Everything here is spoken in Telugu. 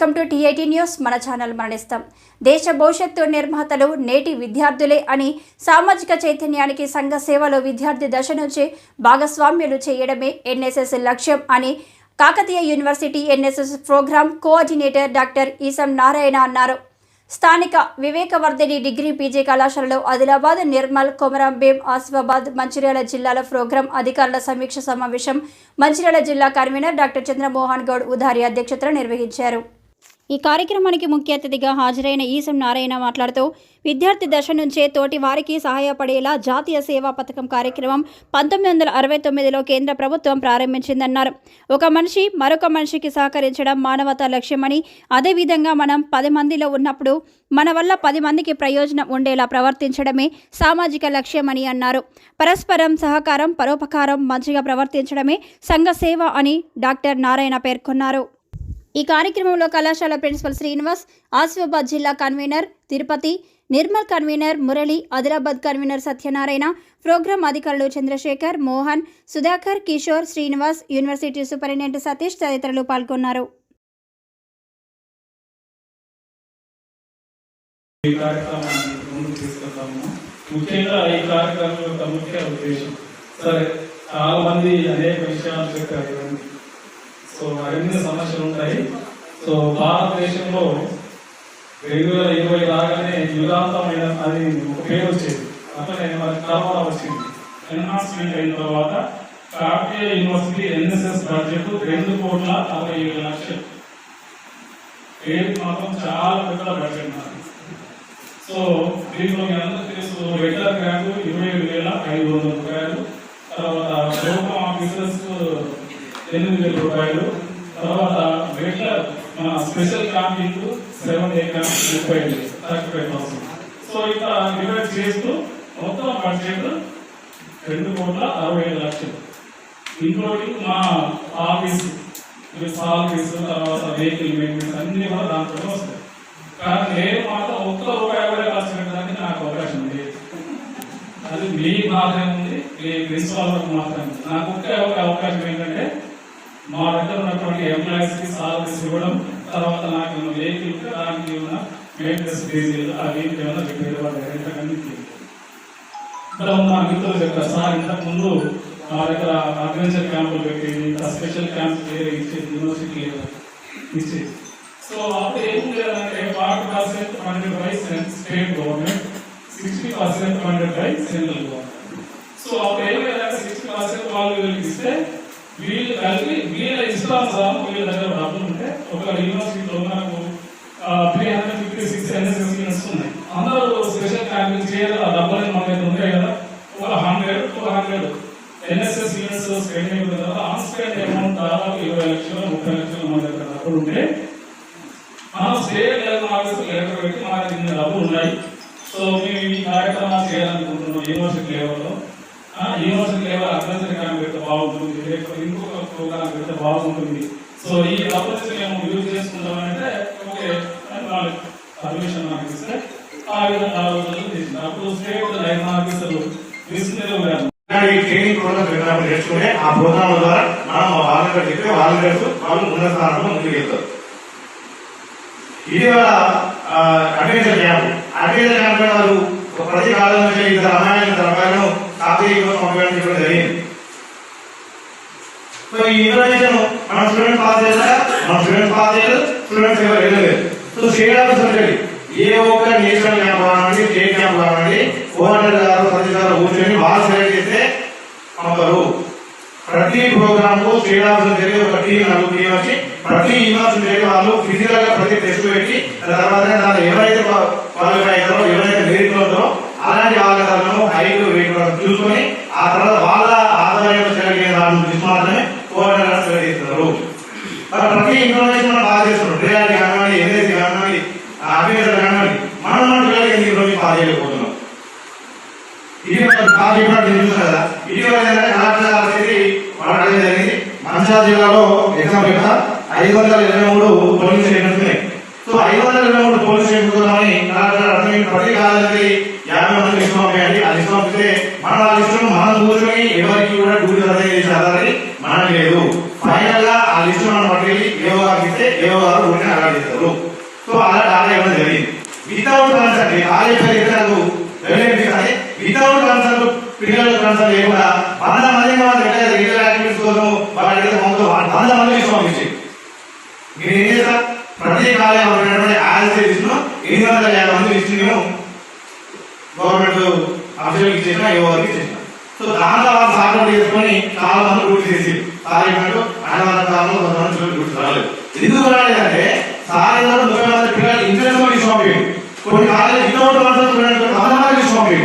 Welcome to TIT news. మన ఛానల్ మరణిస్తాం. దేశ భవిష్యత్తు నిర్మాతలు నేటి విద్యార్థులే అని సామాజిక చైతన్యానికి సంఘ సేవలో విద్యార్థి దశ నుంచి భాగస్వామ్యులు చేయడమే ఎన్ఎస్ఎస్ లక్ష్యం అని Kakatiya university NSS program coordinator doctor Eesam Narayana అన్నారు. స్థానిక వివేకవర్ధిని డిగ్రీ పీజీ కళాశాలలో ఆదిలాబాద్ నిర్మల్ కొమరంభీం ఆసిఫాబాద్ మంచిర్యాల జిల్లాల ప్రోగ్రాం అధికారుల సమీక్ష సమావేశం మంచిర్యాల జిల్లా కన్వీనర్ డాక్టర్ చంద్రమోహన్ గౌడ్ ఉదారి అధ్యక్షతన నిర్వహించారు. ఈ కార్యక్రమానికి ముఖ్య అతిథిగా హాజరైన ఈసం నారాయణ మాట్లాడుతూ విద్యార్థి దశ నుంచే తోటి వారికి సహాయపడేలా జాతీయ సేవా పథకం కార్యక్రమం పంతొమ్మిది వందల అరవై తొమ్మిదిలో కేంద్ర ప్రభుత్వం ప్రారంభించిందన్నారు. ఒక మనిషి మరొక మనిషికి సహకరించడం మానవతా లక్ష్యమని అదేవిధంగా మనం పది మందిలో ఉన్నప్పుడు మన వల్ల పది మందికి ప్రయోజనం ఉండేలా ప్రవర్తించడమే సామాజిక లక్ష్యమని అన్నారు. పరస్పరం సహకారం పరోపకారం మంచిగా ప్రవర్తించడమే సంఘ సేవ అని డాక్టర్ నారాయణ పేర్కొన్నారు. ఈ కార్యక్రమంలో కళాశాల ప్రిన్సిపల్ శ్రీనివాస్ ఆసిఫాబాద్ జిల్లా convener Tirupati Nirmal convener Murali Adilabad convener Satyanarayana program అధికారులు చంద్రశేఖర్ మోహన్ సుధాకర్ కిషోర్ శ్రీనివాస్ యూనివర్సిటీ సూపరింటెండెంట్ సతీష్ తదితరులు పాల్గొన్నారు. ఈ కార్యక్రమాన్ని ముందుకు తీసుకెళ్తాము ముఖ్యంగా ఈ కార్యక్రమం యొక్క ముఖ్య ఉద్దేశం. సరే చాలా మంది అనేక విషయాలు చెప్పారు. సో మరిన్ని సమస్యలు ఉంటాయి. సో భారతదేశంలో రెండు వేల ఇరవై రాగానే యుగాంతమైన అది ఒక పేరు వచ్చేది. అట్లనే మనకి కరోనా వచ్చింది. ఎన్హాన్స్మెంట్ అయిన తర్వాత కాకతీయ యూనివర్సిటీ ఎన్ఎస్ఎస్ బడ్జెట్ రెండు కోట్ల అరవై ఏడు లక్షలు. పేరు మాత్రం చాలా పెద్ద బడ్జెట్ సో దీంట్లో మీ అందరూ తెలుసు రెగ్యులర్ గ్రాంట్ ఇరవై ఏడు వేల ఐదు వందల రూపాయలు. తర్వాత ప్రోగ్రామ్ ఆఫీసర్స్ ఎనిమిది వేల రూపాయలు. తర్వాత రెగ్యులర్ మన special camping seven A camp ముప్పై ఐదు థర్టీ ఫైవ్ థౌసండ్ సో ఇట్లా డివైడ్ చేస్తూ మొత్తం బడ్జెట్ రెండు కోట్ల అరవై ఐదు లక్షలు. ఇంక్లూడింగ్ మా ఆఫీస్ ఆఫీస్ తర్వాత వెహికల్ మెయింటెనెన్స్ అన్ని కూడా దాంట్లో వస్తాయి. కానీ నేను మాత్రం ఒక్క రూపాయి కూడా ఖర్చు పెట్టడానికి నాకు అవకాశం లేదు. అది మీ మాత్రమే ఉంది మీ ప్రిన్సిపాల్ మాత్రమే నాకు ఒకే ఒక అవకాశం ఏంటంటే మా దగ్గర ఉన్నటువంటి ఎంప్లాయీస్కి సాలరీస్ ఇవ్వడం తర్వాత నాకు ఉన్న వెహికల్ దానికి ఉన్న మెయింటెనెన్స్ డీజిల్ అవి ఏమైనా రిపేర్ పడ్డాయి ఎంతకన్నీ ఇక్కడ ఉన్న మిత్రులు చెప్పారు సార్ ఇంతకు ముందు మా దగ్గర అడ్వెంచర్ క్యాంపులు పెట్టేది ఇంత స్పెషల్ క్యాంప్ వేరే ఇచ్చేది యూనివర్సిటీ ఇచ్చేది. సో అప్పుడు ఏం చేయాలంటే forty percent funded by state government sixty percent funded by central government so అప్పుడు ఏం చేయాలంటే సిక్స్టీ పర్సెంట్ వాళ్ళు వీళ్ళకి ఇస్తే వీళ్ళు కలిపి వీళ్ళ ఇష్టానుసారం వీళ్ళ దగ్గర డబ్బులు ఉంటే ఒక యూనివర్సిటీలో మనకు three hundred fifty six NSS units ఉన్నాయి అందరూ స్పెషల్ క్యాంపింగ్ చేయాలి ఆ డబ్బులు మన దగ్గర ఉంటాయి కదా ఒక hundred two hundred NSS units spend అయిన తర్వాత ఆన్ స్పెండ్ అమౌంట్ దాదాపు ఇరవై లక్షలు ముప్పై లక్షలు మన దగ్గర డబ్బులు ఉంటే మనం స్టేట్ లెవెల్ ఆఫీస్ లెటర్ పెట్టి మన దగ్గర ఇన్ని డబ్బులు ఉన్నాయి. సో మేము ఈ కార్యక్రమాలు చేయాలనుకుంటున్నాం యూనివర్సిటీ లెవెల్లో యూనివర్సిటీ లెవెల్ అగ్రసరి క్యాంప్ పెడితే బాగుంటుంది లేకపోతే ఇంకొక ప్రోగ్రామ్ పెడితే బాగుంటుంది. సో ఈ డబ్బులు మేము యూజ్ చేసుకుంటామంటే ఓకే పర్మిషన్ నాకు ఇస్తే ఆ విధంగా ఆ అప్పుడు స్టేట్ లైన్ ఆఫీసర్లు విష్ణుదేవ్ గారు ఈ ట్రైనింగ్ ప్రోగ్రామ్ విధానం నేర్చుకుని ఆ ప్రోగ్రామ్ ద్వారా మనం వాలంటీర్ చెప్తే వాలంటీర్స్ వాళ్ళు ఉన్నత స్థానంలో ముందుకు వెళ్తారు. ఇది అడ్వెంచర్ క్యాంప్ అడ్వెంచర్ క్యాంప్ వాళ్ళు ప్రతి కాలం నుంచి ఇద్దరు రామాయణ ఇద్దరు అమ్మాయిలను పంపించడం జరిగింది. సో ఈ ఇన్ఫర్మేషన్ మన స్టూడెంట్ పాస్ చేశాక మన స్టూడెంట్ పాస్ చేయలేదు. స్టూడెంట్స్ ఎవరు వెళ్ళలేదు. సో స్టేట్ ఏ ఒక్క నేషనల్ క్యాంప్ కావాలండి స్టేట్ క్యాంప్ కావాలండి కోఆర్డినేటర్ గారు ప్రతి గారు కూర్చొని వాళ్ళు సెలెక్ట్ చేస్తే పంపరు ప్రతి ప్రోగ్రామ్కు స్టేట్ జరిగే ఒక టీం నలుగురు టీం వచ్చి ప్రతి జరిగే వాళ్ళు ఫిజికల్గా ప్రతి టెస్ట్ పెట్టి తర్వాత ఎవరైతే క్వాలిఫై అవుతారో ఎవరైతే మెరిట్ అలాంటి వాళ్ళ హైట్ వెయిట్ చూసుకొని ఆ తర్వాత వాళ్ళ ఆదాయంలో సెలెక్ట్ అయిన వాళ్ళని చూసి మాత్రమే కోఆర్డినేటర్ సెలెక్ట్ చేస్తున్నారు. మరి ప్రతి ఇన్ఫర్మేషన్ మనం బాగా చేస్తున్నాం. రియాలిటీ కానివ్వండి ఎన్ఎస్సీ కానివ్వండి అగ్రికల్చర్ కానివ్వండి మనం మన పిల్లలకి ఎందుకు రోజు బాగా చేయలేకపోతున్నాం. ఇది బాగా చెప్పినట్టు నేను చూసాను కదా. ఇటీవల కళాశాల కలెక్టర్ గారు అనేది మాట్లాడడం జరిగింది. మంచిర్యాల జిల్లాలో ఎగ్జామ్ పెట్టా ఐదు వందల ఇరవై మూడు పోలీస్ స్టేషన్స్ ఉన్నాయి. సో ఐదు వందల ఇరవై మూడు పోలీస్ స్టేషన్స్ ఉన్నామని కలెక్టర్ ప్రతి కాలేజీకి యాభై మంది లిస్ట్ పంపేయండి ఆ లిస్ట్ పంపితే మన ఆ లిస్ట్ మనం కూర్చొని ఎవరికి కూడా డ్యూటీ రద్దు చేసే ఆధారని మనకు లేదు ఫైనల్గా ఆ లిస్ట్ మనం పట్టుకెళ్ళి ఏవో గారికి ఇస్తే ఏవో గారు ఊరిని అలా చేస్తారు. సో అలా డాలా ఇవ్వడం జరిగింది. వితౌట్ కన్సర్ట్ ఆలయ పేరు ఇతరులకు కానీ వితౌట్ కన్సర్ట్ పిల్లలకు కన్సర్ట్ లేకుండా వంద మంది వాళ్ళు ఎట్లా రెగ్యులర్ యాక్టివిటీస్ కోసం వాళ్ళకి దగ్గర వంద మంది ఇష్టం పంపించి మీరు ఏం చేస్తా ప్రతి కాలేజీలో ఉన్నటువంటి యాజ్ లిస్టును ఎనిమిది వందల యాభై మంది లిస్టు నేను గవర్నమెంట్ చేసిన ఏ ఎవరికి చేసిన సో దాంట్లో వాళ్ళు సాధన చేసుకొని చాలా మంది డ్యూటీ చేసి సారీ చెప్పినట్టు అన్నదాన కాలంలో కొంతమంది పిల్లలు డ్యూటీ రాలేదు. ఎందుకు రాలేదంటే సారీ ఏదో ముప్పై మంది పిల్లలు ఇంట్రెస్ట్ కూడా ఇష్టం కొన్ని కాలేజీ వితౌట్ వంద స్వామి ఇష్టం